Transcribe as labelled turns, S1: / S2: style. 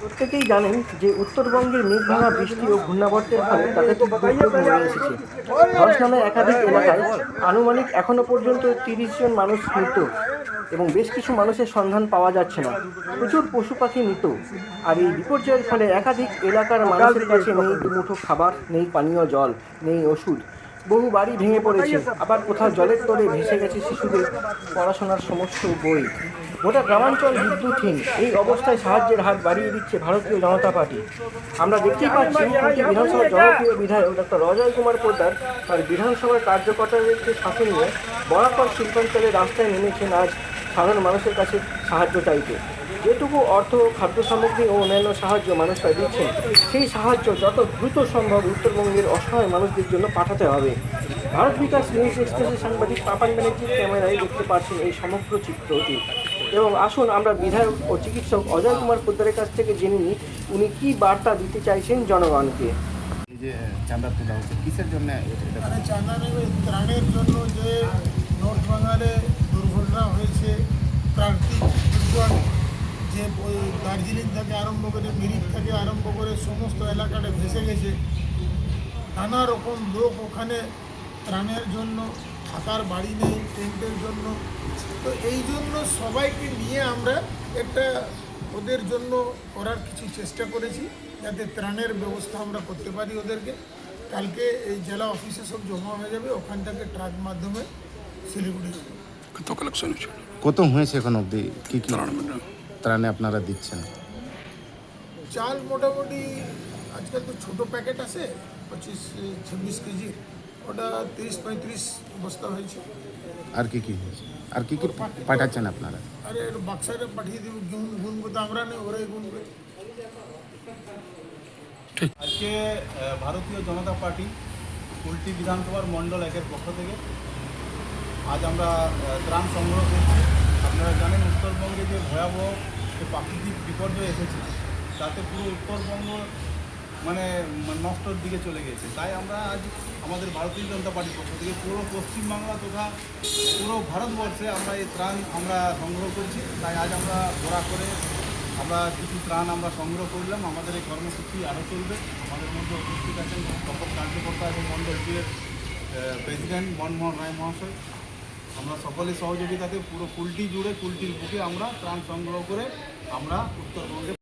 S1: প্রত্যেকেই জানেন যে উত্তরবঙ্গের মেঘভাঙা বৃষ্টি ও ঘূর্ণাবর্তের ফলে নেমে এসেছে। ধস নামে একাধিক এলাকায় আনুমানিক এখনও পর্যন্ত তিরিশ জন মানুষ মৃত এবং বেশ কিছু মানুষের সন্ধান পাওয়া যাচ্ছে না। প্রচুর পশু পাখি মৃত। আর এই বিপর্যয়ের ফলে একাধিক এলাকার মানুষের কাছে নেই দুমুঠো খাবার, নেই পানীয় জল, নেই ওষুধ। বহু বাড়ি ভেঙে পড়েছে। আবার কোথাও জলের তলে ভেসে গেছে শিশুদের পড়াশোনার সমস্ত বই। গোটা গ্রামাঞ্চল বিদ্যুৎহীন। এই অবস্থায় সাহায্যের হাত বাড়িয়ে দিচ্ছে ভারতীয় জনতা পার্টি। আমরা দেখতেই পাচ্ছি কুলটি বিধানসভার জনপ্রিয় বিধায়ক ডক্টর অজয় কুমার পোদ্দার তার বিধানসভার কার্যকর্তাদেরকে সাথে নিয়ে বরাকর শিল্পাঞ্চলে রাস্তায় নেমেছেন আজ সাধারণ মানুষের কাছে সাহায্য চাইতে। যেটুকু অর্থ খাদ্য সামগ্রী ও অন্যান্য সাহায্য মানুষরা দিচ্ছেন সেই সাহায্য যত দ্রুত সম্ভব উত্তরবঙ্গের অসহায় মানুষদের জন্য পাঠাতে হবে। ভারত বিকাশ নিউজ এক্সপ্রেসের সাংবাদিক পাপান ব্যানার্জির ক্যামেরায় দেখতে পাচ্ছেন এই সমগ্র চিত্রটি। এবং আসুন আমরা বিধায়ক ও চিকিৎসক অজয় কুমার পোদ্দারের কাছ থেকে জেনে নিই উনি কী বার্তা দিতে চাইছেন জনগণকে।
S2: যে চাঁদা তোলা হচ্ছে কিসের জন্য
S3: মানে চাঁদা ত্রাণের জন্য যে নর্থ বাঙালে দুর্ঘটনা হয়েছে প্রাকৃতিক দুর্যোগ যে ওই দার্জিলিং থেকে আরম্ভ করে মিরিক থেকে আরম্ভ করে সমস্ত এলাকাটা ভেসে গেছে। নানা রকম লোক ওখানে ত্রাণের জন্য থাকার বাড়ি নেই টেন্টের জন্য। তো এই জন্য সবাইকে নিয়ে আমরা একটা ওদের জন্য করার কিছু চেষ্টা করেছি যাতে ত্রাণের ব্যবস্থা আমরা করতে পারি ওদেরকে। কালকে এই জেলা অফিসে সব জমা হয়ে যাবে ওখান থেকে ট্রাক মাধ্যমে শিলিগুড়ি।
S4: কত কালেকশন
S2: কত হয়েছে এখন অবধি? কি কি? ত্রাণে আপনারা দিচ্ছেন।
S3: চাল মোটামুটি আজকাল তো ছোটো প্যাকেট আছে পঁচিশ ছাব্বিশ কেজি। ওটা তিরিশ পঁয়ত্রিশ বস্তা হয়েছে।
S2: আর কি কি হয়েছে? আর কি কি পাঠাচ্ছেন আপনারা?
S3: আরে বাক্সারে পাঠিয়ে দিব গুন গুনবো তো আমরা নেই ওরাই গুনবে
S5: আজকে ভারতীয় জনতা পার্টি কুলটি বিধানসভার মণ্ডল একের পক্ষ থেকে আজ আমরা ত্রাণ সংগ্রহ করছি। আপনারা জানেন উত্তরবঙ্গে যে ভয়াবহ যে প্রাকৃতিক বিপর্যয় এসেছে, তাতে পুরো উত্তরবঙ্গ মানে নষ্টর দিকে চলে গেছে। তাই আমরা আজ আমাদের ভারতীয় জনতা পার্টির পক্ষ থেকে পুরো পশ্চিমবাংলা তথা পুরো ভারতবর্ষে আমরা এই ত্রাণ আমরা সংগ্রহ করছি। তাই আজ আমরা ঘোরা করে আমরা কিছু ত্রাণ আমরা সংগ্রহ করলাম। আমাদের এই কর্মসূচি আরও চলবে। আমাদের মধ্যে উপস্থিত আছেন সকল কার্যকর্তা এবং মণ্ডলটির প্রেসিডেন্ট মনমোহন রায় মহাশয়। আমরা সকলের সহযোগিতাতে পুরো কুলটি জুড়ে কুলটির বুকে আমরা ত্রাণ সংগ্রহ করে আমরা উত্তরবঙ্গে